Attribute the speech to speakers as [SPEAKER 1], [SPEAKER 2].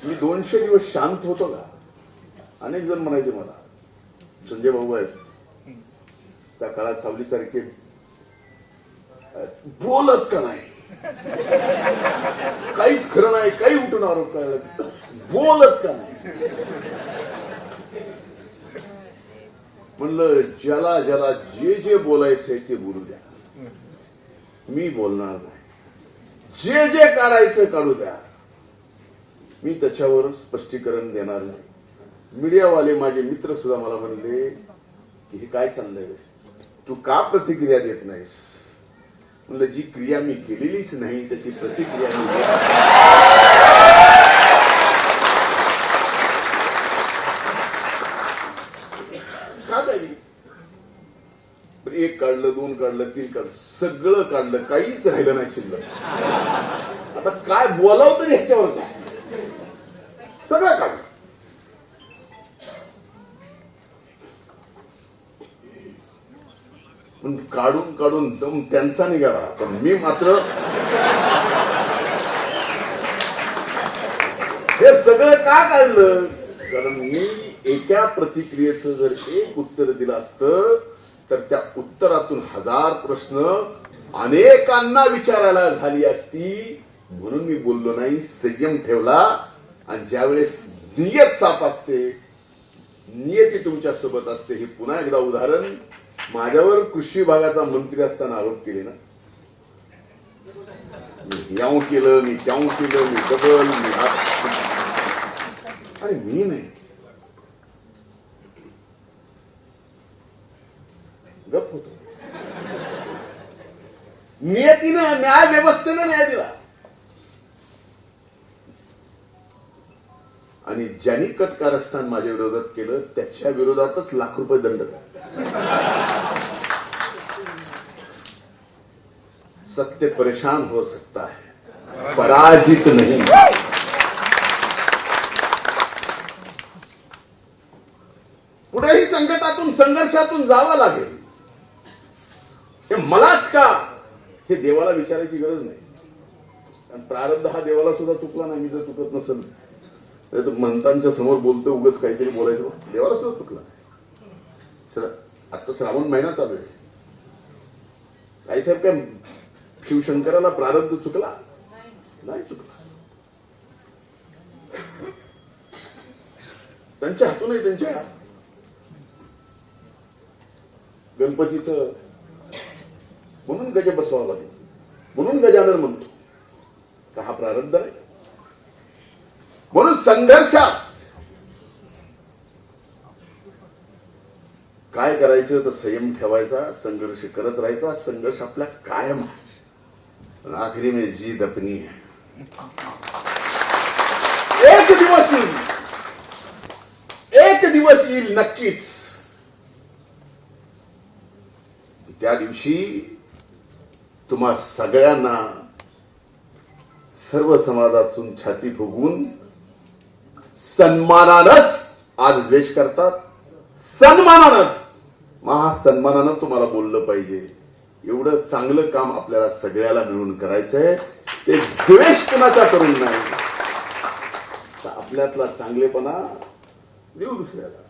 [SPEAKER 1] मी दोनशे दिवस शांत होतो का? अनेक जण म्हणायचे मला संजय भाऊ आहेत. त्या काळात सावली सारखे बोलत का नाही? काहीच खरं नाही काही उठून आरोप करायला बोलत का नाही? म्हणलं ज्याला ज्याला जे जे बोलायचंय ते बोलू द्या. मी बोलणार नाही. जे जे काढायचं काढू द्या. मी त्याच्यावर स्पष्टीकरण देणार नाही. मीडियावाले माझे मित्र सुद्धा मला म्हणले की हे काय चाललंय? तू का प्रतिक्रिया देत नाहीस? म्हणलं जी क्रिया मी केलेलीच नाही त्याची प्रतिक्रिया मी का द्यावी पण एक काढलं दोन काढलं तीन काढलं सगळं काढलं काहीच राहिलं नाही शिल्लक. आता काय बोलावं तरी ह्याच्यावर काय? सगळं काढलं पण काढून काढून दम त्यांचा निघाला. पण मी मात्र हे सगळं का काढलं? कारण मी एका प्रतिक्रियेचं जर एक उत्तर दिलं असतं तर त्या उत्तरातून हजार प्रश्न अनेकांना विचारायला झाली असती. म्हणून मी बोललो नाही संयम ठेवला. आणि ज्यावेळेस नियत साफ असते नियती तुमच्यासोबत असते हे पुन्हा एकदा उदाहरण माझ्यावर कृषी विभागाचा मंत्री असताना आरोप केले ना. मी याव केलं मी त्याऊ केलं मी डबल मी अरे मी नाही. गप होतो. नियतीनं न्याय व्यवस्थेनं न्याय दिला. आणि ज्यांनी कट कारस्थान माझ्या विरोधात केलं त्याच्या विरोधातच लाख रुपये दंड सत्य परेशान हो सकता है पराजित नहीं. कुठेही संकटातून संघर्षातून जावं लागेल. हे मलाच का? हे देवाला विचारायची गरज नाही. कारण प्रारब्ध हा देवाला सुद्धा चुकला नाही मी जर चुकत नसेल तर तो समोर बोलतो उगच काहीतरी बोलायचं. देवाला सुद्धा चुकला. श्रा- आता श्रावण महिना चालू आहे. काही साहेब काय शिवशंकराला प्रारब्ध चुकला? नाही चुकला. त्यांच्या हातूनही त्यांच्या गणपतीचं म्हणून गज बसवावं लागेल. म्हणून गजानन म्हणतो का हा प्रारब्ध आहे? म्हणून संघर्षात. काय करायचं तर संयम ठेवायचा संघर्ष करत राहायचा संघर्ष आपला कायम आहे. आखरी में जीद अपनी है एक दिवस येईल. एक दिवस येईल नक्कीच. त्या दिवशी तुम्हा सगळ्यांना सर्व समाजातून छाती फुगवून सन्मानानच आज द्वेष करतात. सन्मानानच. महासन्मानानं तुम्हाला बोललं पाहिजे. एवढं चांगलं काम आपल्याला सगळ्याला मिळून करायचंय. ते द्वेष कुणाचा करून नाही? तर आपल्यातला चांगलेपणा देऊ दुसऱ्याला.